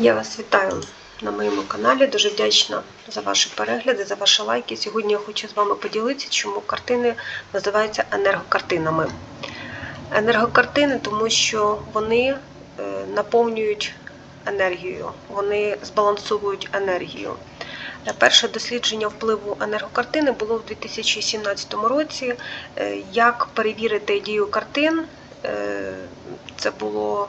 Я вас вітаю на моєму каналі. Дуже вдячна за ваші перегляди, за ваші лайки. Сьогодні я хочу з вами поділитися, чому картини називаються енергокартинами. Енергокартини, тому що вони е, наповнюють енергією, вони збалансовують енергію. Е, Перше дослідження впливу енергокартини було в 2017 році. Е, Як перевірити дію картин? Це було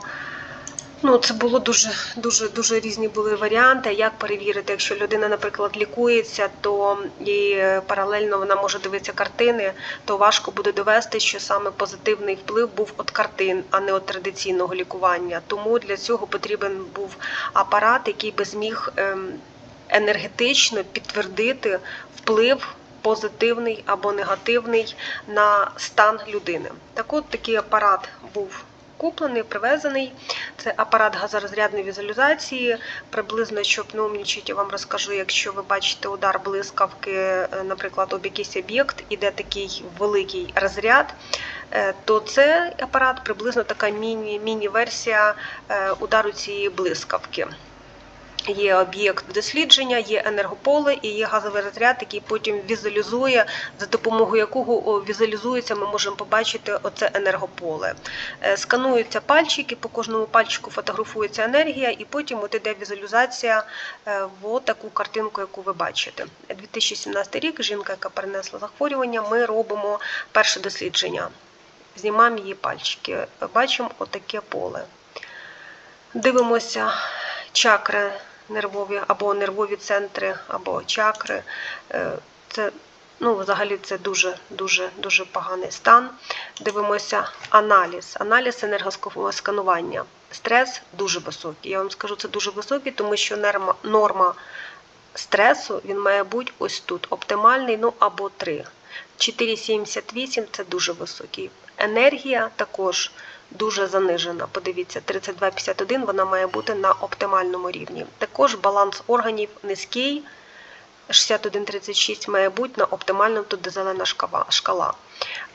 Ну, це було дуже дуже дуже різні були варіанти. Як перевірити, якщо людина, наприклад, лікується, то і паралельно вона може дивитися картини, то важко буде довести, що саме позитивний вплив був від картин, а не від традиційного лікування. Тому для цього потрібен був апарат, який би зміг ем, енергетично підтвердити вплив. Позитивний або негативний на стан людини. Так от такий апарат був куплений, привезений. Це апарат газорозрядної візуалізації. Приблизно, щоб не умнічити, я вам розкажу, якщо ви бачите удар блискавки, е, наприклад, об якийсь об'єкт, іде такий великий розряд, е, то цей апарат приблизно така міні- міні-версія е, удару цієї блискавки. Є об'єкт дослідження, є енергополе і є газовий розряд, який потім візуалізує, за допомогою якого візуалізується, ми можемо побачити оце енергополе. Е, Скануються пальчики, по кожному пальчику фотографується енергія, і потім от іде візуалізація е, в таку картинку, яку ви бачите. 2017 рік жінка, яка перенесла захворювання, ми робимо перше дослідження. Знімаємо її пальчики. Бачимо отаке поле. Дивимося чакри нервові або нервові центри, або чакри. Е, Це ну, взагалі це дуже дуже дуже поганий стан. Дивимося аналіз. Аналіз енергосканування. Стрес дуже високий. Я вам скажу, це дуже високий, тому що норма, норма стресу він має бути ось тут. Оптимальний, ну або 3. 4,78 це дуже високий. Енергія також дуже занижена. Подивіться, 32,51 вона має бути на оптимальному рівні. Також баланс органів низький. 61,36 має бути на оптимальному, тут зелена шкала.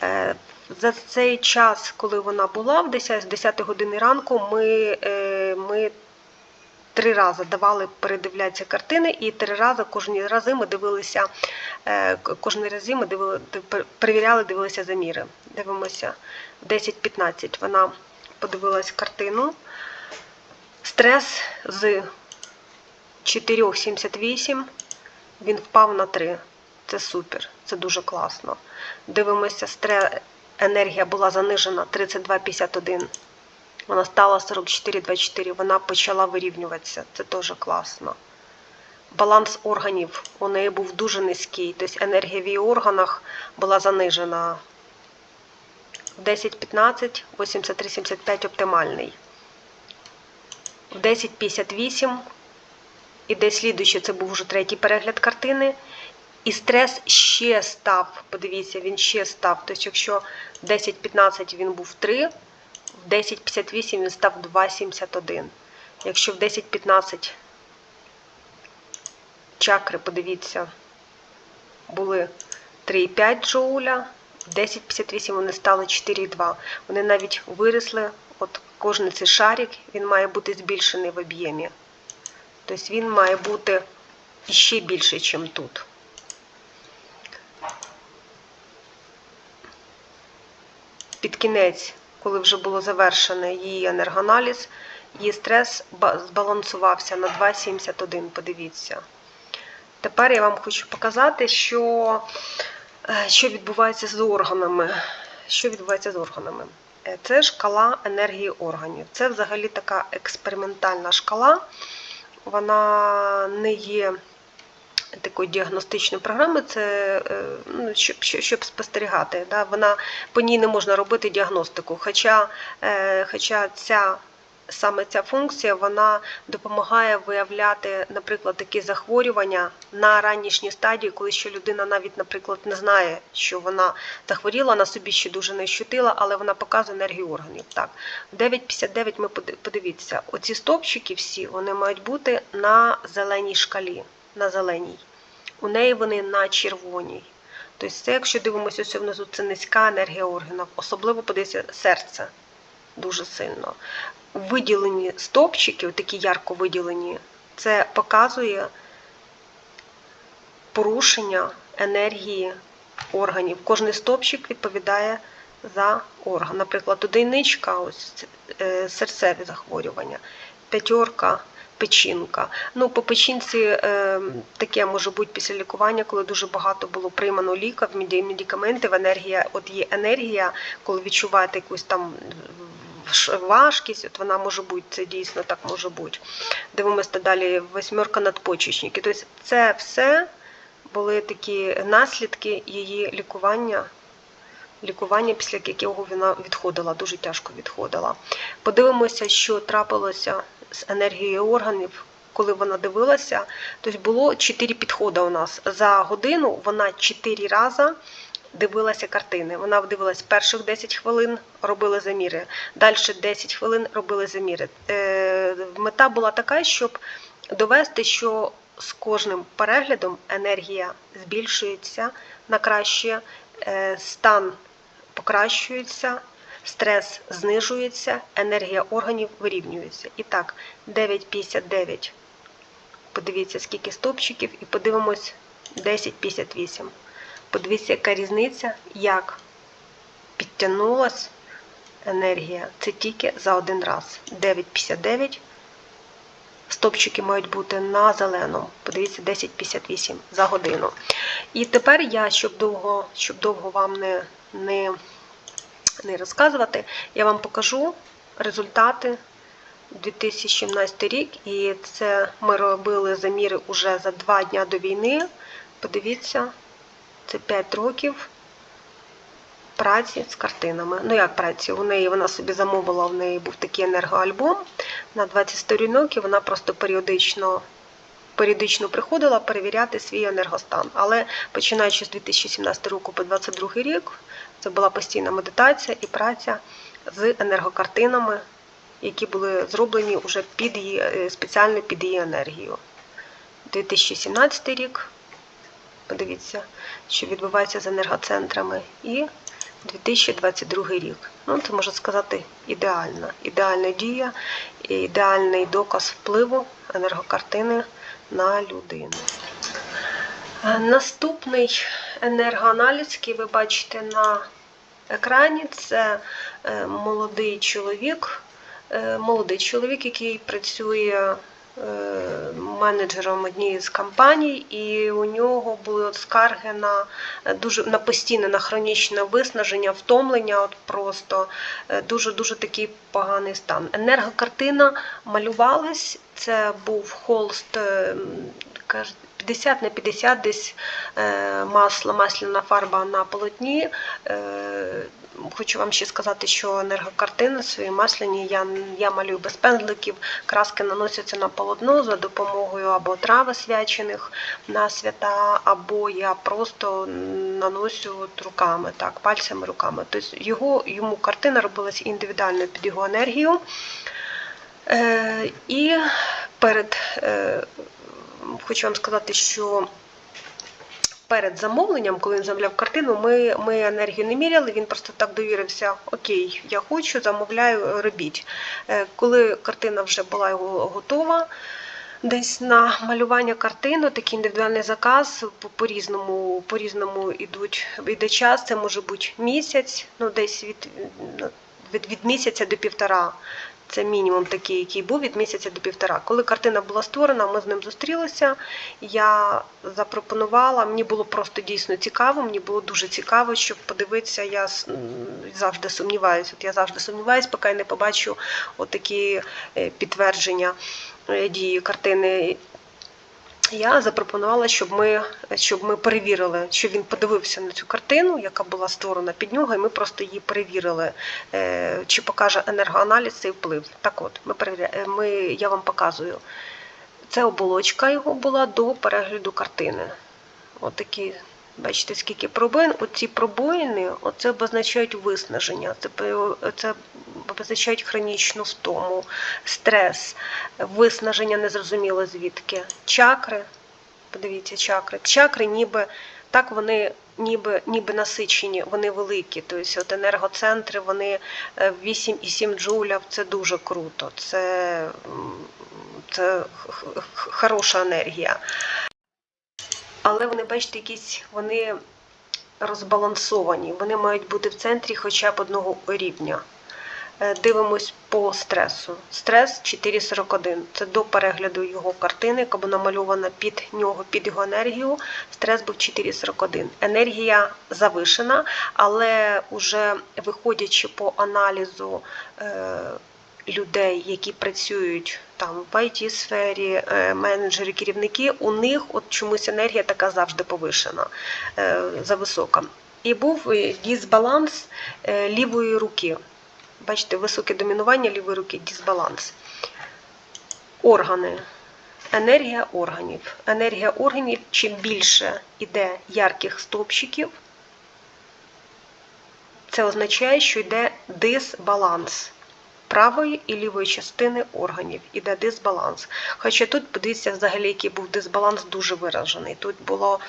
Е, За цей час, коли вона була в 10, з 10 години ранку, ми, е, ми три рази давали передивлятися картини, і три рази кожні рази ми дивилися, е, кожні рази ми дивили, перевіряли, дивилися заміри. Дивимося 10-15 вона подивилась картину. Стрес з 4,78 він впав на 3. Це супер, це дуже класно. Дивимося, стре... енергія була занижена 32,51. Вона стала 44,24, вона почала вирівнюватися. Це теж класно. Баланс органів у неї був дуже низький, тобто енергія в її органах була занижена. В 10-15, 83-75 оптимальний. В 10-58 іде слідуюче, це був вже третій перегляд картини. І стрес ще став, подивіться, він ще став. Тобто, якщо 10-15 він був 3, в 10-58 він став 2,71. Якщо в 10-15 чакри, подивіться, були 3,5 джоуля, в 10,58 вони стали 4,2. Вони навіть виросли, от кожен цей шарик, він має бути збільшений в об'ємі. Тобто він має бути іще більше, ніж тут. Під кінець, коли вже було завершено її енергоаналіз, її стрес збалансувався на 2,71. Подивіться. Тепер я вам хочу показати, що, е, що відбувається з органами. Що відбувається з органами? Е, Це шкала енергії органів. Це взагалі така експериментальна шкала. Вона не є такою діагностичною програмою, це е, ну, щоб, щоб, спостерігати. Да? Вона, по ній не можна робити діагностику. Хоча, е, хоча ця саме ця функція вона допомагає виявляти, наприклад, такі захворювання на ранішній стадії, коли ще людина навіть, наприклад, не знає, що вона захворіла, на собі ще дуже не ощутила, але вона показує енергію органів. Так, в 9.59 ми поди- подивіться, оці стовпчики всі вони мають бути на зеленій шкалі. На зеленій. У неї вони на червоній. Тобто, це, якщо дивимося ось внизу, це низька енергія органів. Особливо подивіться серце. дуже сильно. Виділені стовпчики, такі ярко виділені, це показує порушення енергії органів. Кожний стовпчик відповідає за орган. Наприклад, одиничка, ось е, серцеві захворювання, п'ятерка. Печінка. Ну, по печінці е, таке може бути після лікування, коли дуже багато було приймано ліків, медикаментів, енергія, от є енергія, коли відчуваєте якусь там важкість, от вона може бути, це дійсно так може бути. Дивимося далі, восьмерка надпочечників. Тобто це все були такі наслідки її лікування, лікування, після якого вона відходила, дуже тяжко відходила. Подивимося, що трапилося з енергією органів, коли вона дивилася. Тобто було чотири підходи у нас. За годину вона чотири рази дивилася картини. Вона дивилась перших 10 хвилин, робили заміри. Далі 10 хвилин робили заміри. Е, Мета була така, щоб довести, що з кожним переглядом енергія збільшується на краще, е, стан покращується, стрес знижується, енергія органів вирівнюється. І так, 9,59. Подивіться, скільки стопчиків, і подивимось 10,58. Подивіться, яка різниця, як підтягнулась енергія. Це тільки за один раз. 9,59. Стопчики мають бути на зеленому. Подивіться, 10,58 за годину. І тепер я, щоб довго, щоб довго вам не, не, не розказувати, я вам покажу результати 2017 рік. І це ми робили заміри уже за два дня до війни. Подивіться, це 5 років праці з картинами. Ну, як праці? У неї вона собі замовила, в неї був такий енергоальбом на 20 сторінок, і вона просто періодично. Періодично приходила перевіряти свій енергостан. Але починаючи з 2017 року по 2022 рік, це була постійна медитація і праця з енергокартинами, які були зроблені вже під її, е, спеціально під її енергію. 2017 рік, подивіться, що відбувається з енергоцентрами, і 2022 рік. Ну, це можна сказати ідеальна. Ідеальна дія, ідеальний доказ впливу енергокартини на людину. Е, Наступний енергоаналіз, який ви бачите на екрані, це е, молодий чоловік, е, молодий чоловік, який працює менеджером однієї з компаній, і у нього були от скарги на дуже на постійне на хронічне виснаження, втомлення. От просто дуже дуже такий поганий стан. Енергокартина малювалась. Це був холст 50 на 50 десь е, масло, масляна фарба на полотні. Е, Хочу вам ще сказати, що енергокартини свої масляні я, я малюю без пензликів, краски наносяться на полотно за допомогою або трави свячених на свята, або я просто наносю от руками, так, пальцями руками. Тобто його, йому картина робилася індивідуально під його енергію. Е, і перед е, хочу вам сказати, що перед замовленням, коли він замовляв картину, ми, ми енергію не міряли, він просто так довірився: Окей, я хочу, замовляю, робіть. Е, Коли картина вже була готова. Десь на малювання картини, такий індивідуальний заказ по- по-різному, по-різному ідуть, йде час, це може бути місяць, ну десь від, від, від місяця до півтора. Це мінімум такий, який був від місяця до півтора. Коли картина була створена, ми з ним зустрілися. Я запропонувала, мені було просто дійсно цікаво, мені було дуже цікаво, щоб подивитися. Я завжди сумніваюся. От я завжди сумніваюся, поки я не побачу отакі е, підтвердження е, дії картини. Я запропонувала, щоб ми, щоб ми перевірили, що він подивився на цю картину, яка була створена під нього, і ми просто її перевірили, е, чи покаже енергоаналіз цей вплив. Так от, ми е, ми, я вам показую. Це оболочка його була до перегляду картини. Отакі, бачите, скільки пробоїн. Оці пробоїни оце обозначають виснаження, це, це обозначають хронічну втому, стрес, виснаження незрозуміло звідки. Чакри, подивіться, чакри. Чакри ніби так вони ніби, ніби насичені, вони великі. Тобто от енергоцентри, вони е, 8,7 джуля, це дуже круто. Це, це хороша енергія. Але вони, бачите, якісь вони розбалансовані. Вони мають бути в центрі хоча б одного рівня. Е, Дивимось по стресу. Стрес 4,41. Це до перегляду його картини, яка була намальована під нього, під його енергію. Стрес був 4,41. Енергія завишена, але вже виходячи по аналізу е, людей, які працюють там в it сфері е, менеджери, керівники, у них от чомусь енергія така завжди повишена, зависока. І був дисбаланс лівої руки. Бачите, високе домінування лівої руки, дисбаланс. Органи. Енергія органів. Енергія органів, чим більше йде ярких стовпчиків, це означає, що йде дисбаланс правої і лівої частини органів. Іде дисбаланс. Хоча тут, подивіться, взагалі, який був дисбаланс дуже виражений. Тут було,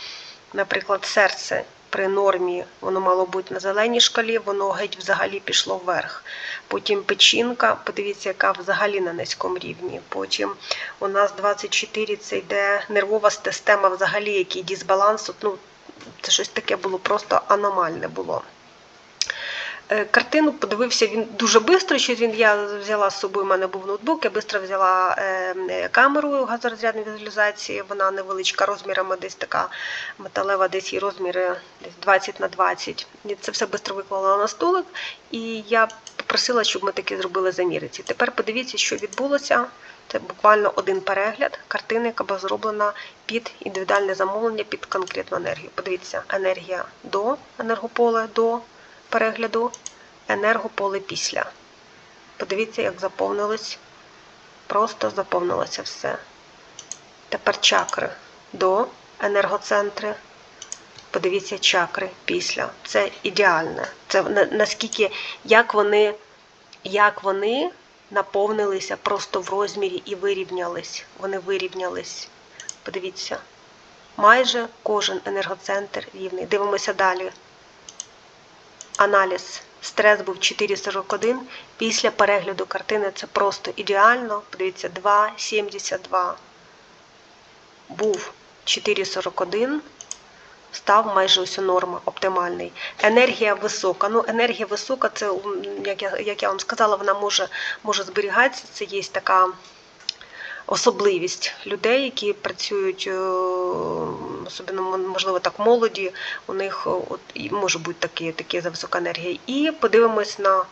наприклад, серце при нормі, воно мало бути на зеленій шкалі, воно геть взагалі пішло вверх. Потім печінка, подивіться, яка взагалі на низькому рівні. Потім у нас 24 це йде нервова система, взагалі, який дисбаланс. Ну, це щось таке було просто аномальне було. Е, Картину подивився він дуже швидко. Що він я взяла з собою. У мене був ноутбук. Я швидко взяла е, е, камеру газорозрядної візуалізації. Вона невеличка розмірами, десь така металева, десь її розміри десь 20 на 20. Це все швидко виклала на столик. І я попросила, щоб ми таки зробили заміриці. Тепер подивіться, що відбулося. Це буквально один перегляд картини, яка була зроблена під індивідуальне замовлення, під конкретну енергію. Подивіться, енергія до енергополе до перегляду, енергополе після. Подивіться, як заповнилось. Просто заповнилося все. Тепер чакри до енергоцентри. Подивіться чакри після. Це ідеальне. Це наскільки, як вони, як вони наповнилися просто в розмірі і вирівнялись. Вони вирівнялись. Подивіться. Майже кожен енергоцентр рівний. Дивимося далі. Аналіз. Стрес був 4,41. Після перегляду картини це просто ідеально. Подивіться, 2,72. Був 4,41. Став майже ось норма, оптимальний. Енергія висока. Ну, енергія висока, це, як я, як я вам сказала, вона може, може зберігатися. Це є така особливість людей, які працюють, е, особливо, можливо, так молоді, у них е, от, може бути такі, такі за висока енергія. І подивимось на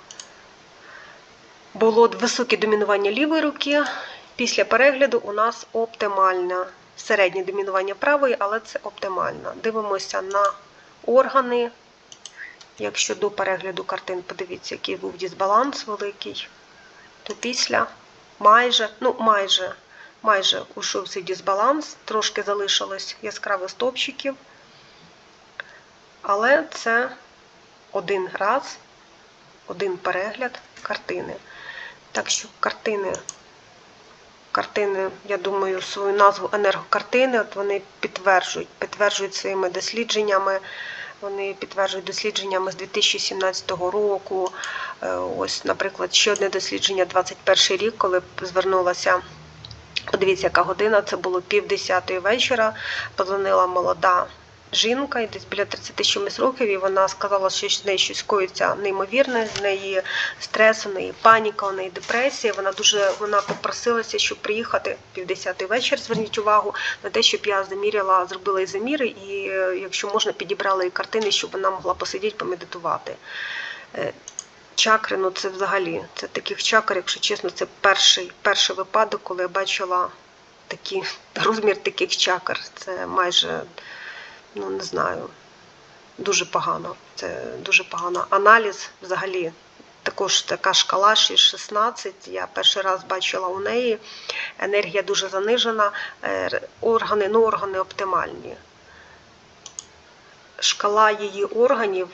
було високе домінування лівої руки. Після перегляду у нас оптимальне середнє домінування правої, але це оптимально. Дивимося на органи. Якщо до перегляду картин подивіться, який був дисбаланс великий, то після майже, ну майже, майже ушов цей дисбаланс, трошки залишилось яскравих стовпчиків. Але це один раз, один перегляд картини. Так що картини, картини, я думаю, свою назву енергокартини, от вони підтверджують, підтверджують своїми дослідженнями. Вони підтверджують дослідженнями з 2017 року. Е, Ось, наприклад, ще одне дослідження 21 рік, коли звернулася. Подивіться, яка година, це було пів десятої вечора. Позвонила молода жінка, і десь біля 30 чимось років, і вона сказала, що з нею щось коїться неймовірне, з неї стрес, у неї паніка, у неї депресія. Вона дуже вона попросилася, щоб приїхати пів десятої вечір. Зверніть увагу на те, щоб я заміряла, зробила і заміри, і е, якщо можна, підібрала і картини, щоб вона могла посидіти, помедитувати. Чакри, ну це взагалі, це таких чакр, якщо чесно, це перший, перший випадок, коли я бачила такі, розмір таких чакр. Це майже, ну не знаю, дуже погано. Це дуже погано. Аналіз взагалі також така шкала 6-16. Я перший раз бачила у неї. Енергія дуже занижена, е, органи, ну органи оптимальні. Шкала її органів.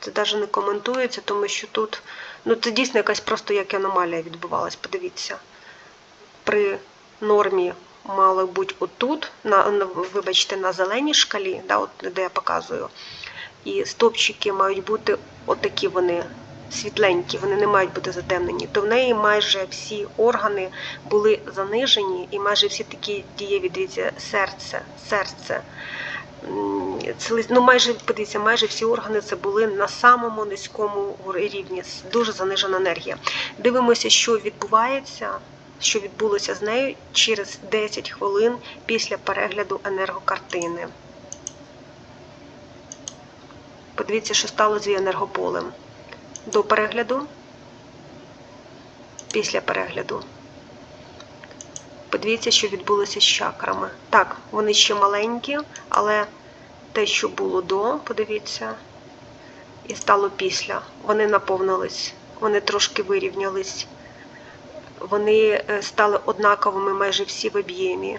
Це навіть не коментується, тому що тут ну це дійсно якась просто як аномалія відбувалась. Подивіться. При нормі мали бути отут, на, вибачте, на зеленій шкалі, да, от, де я показую. І стовпчики мають бути отакі вони світленькі, вони не мають бути затемнені. То в неї майже всі органи були занижені, і майже всі такі дієві, дивіться, серце, серце. Ну, майже, подивіться, майже всі органи це були на самому низькому рівні, дуже занижена енергія. Дивимося, що відбувається, що відбулося з нею через 10 хвилин після перегляду енергокартини. Подивіться, що стало з її енергополем. До перегляду, після перегляду. Подивіться, що відбулося з чакрами. Так, вони ще маленькі, але те, що було до, подивіться, і стало після. Вони наповнились, вони трошки вирівнялись. Вони е, стали однаковими майже всі в об'ємі.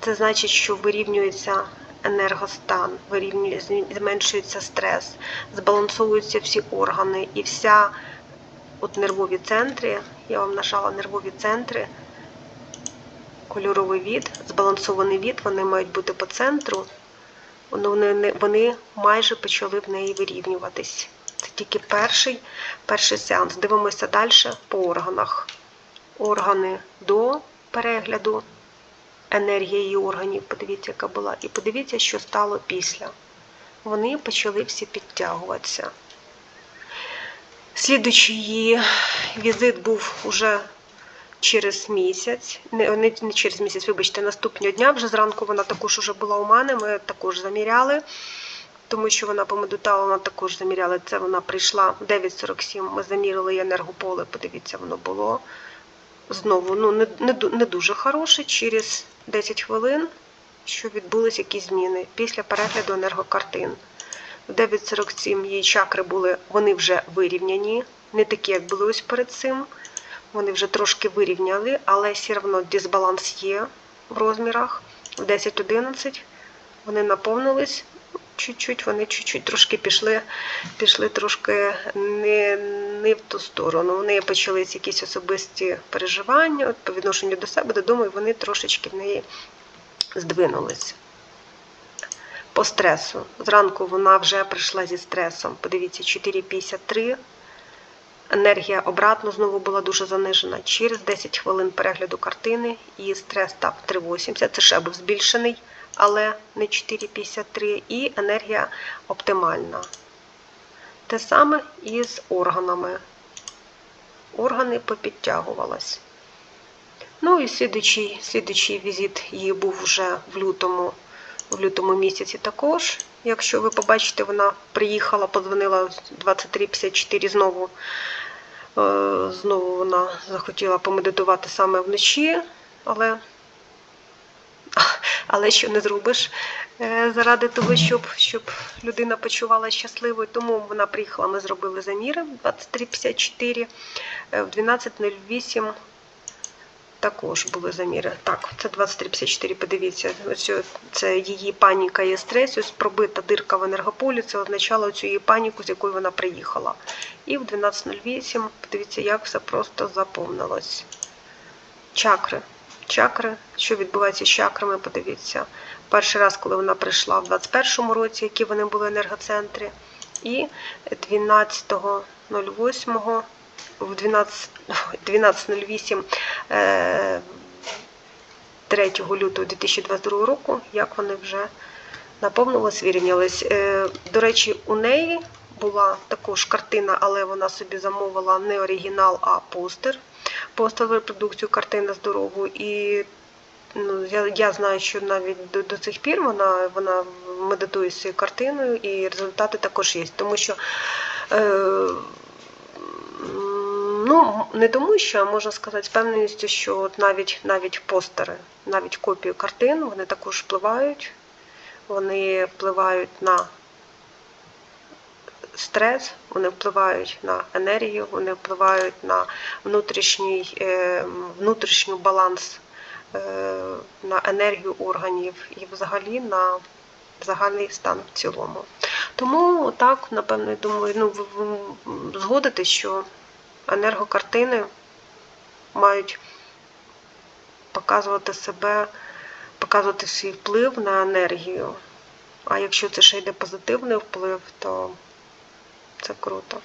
Це значить, що вирівнюється енергостан, вирівнює, зменшується стрес, збалансовуються всі органи і вся от нервові центри, я вам нажала нервові центри, кольоровий від, збалансований від, вони мають бути по центру, вони, вони майже почали в неї вирівнюватись. Це тільки перший, перший сеанс. Дивимося далі по органах. Органи до перегляду, енергія її органів, подивіться, яка була. І подивіться, що стало після. Вони почали всі підтягуватися. Слідуючий її візит був уже через місяць, не, не, через місяць, вибачте, наступного дня. Вже зранку вона також уже була у мене, ми також заміряли, тому що вона помедитала, вона також заміряли. Це вона прийшла в 9.47, ми замірили енергополе, подивіться, воно було знову ну, не, не, не дуже хороше. Через 10 хвилин, що відбулись якісь зміни після перегляду енергокартин. В 9.47 її чакри були, вони вже вирівняні, не такі, як були ось перед цим. Вони вже трошки вирівняли, але все одно дисбаланс є в розмірах. В 10-11 вони наповнились чуть-чуть, вони чуть-чуть трошки пішли, пішли трошки не, не в ту сторону. В неї почались якісь особисті переживання от, по відношенню до себе, додому, і вони трошечки в неї здвинулись. По стресу. Зранку вона вже прийшла зі стресом. Подивіться, 4,53. Енергія обратно знову була дуже занижена. Через 10 хвилин перегляду картини її стрес став 3,80. Це ще був збільшений, але не 4,53. І енергія оптимальна. Те саме і з органами. Органи попідтягувались. Ну і слідучий, слідучий візит її був вже в лютому, в лютому місяці також. Якщо ви побачите, вона приїхала, подзвонила 23.54 знову. Е, Знову вона захотіла помедитувати саме вночі, але, але що не зробиш е, заради того, щоб, щоб людина почувала щасливою. Тому вона приїхала, ми зробили заміри в 23.54, е, в 12.08 також були заміри. Так, це 2354, подивіться. Ось це її паніка і стрес. Ось пробита дирка в енергополі. Це означало цю її паніку, з якою вона приїхала. І в 12.08, подивіться, як все просто заповнилось. Чакри. Чакри, що відбувається з чакрами, подивіться. Перший раз, коли вона прийшла в 21-му році, які вони були енергоцентри. І 12.08 в 12 12.08 е, 3 лютого 2022 року, як вони вже наповнились, вирівнялись. Е, До речі, у неї була також картина, але вона собі замовила не оригінал, а постер. Постер репродукцію картини здорову. І ну, я, я знаю, що навіть до, до цих пір вона, вона медитує з цією картиною, і результати також є. Тому що е, Ну, не тому, що а можна сказати з певністю, що от навіть навіть постери, навіть копії картин, вони також впливають. Вони впливають на стрес, вони впливають на енергію, вони впливають на внутрішній, е, внутрішній баланс, е, на енергію органів і взагалі на загальний стан в цілому. Тому так, напевно, я думаю, ну, ви- згодитесь, що енергокартини мають показувати себе, показувати свій вплив на енергію. А якщо це ще йде позитивний вплив, то це круто.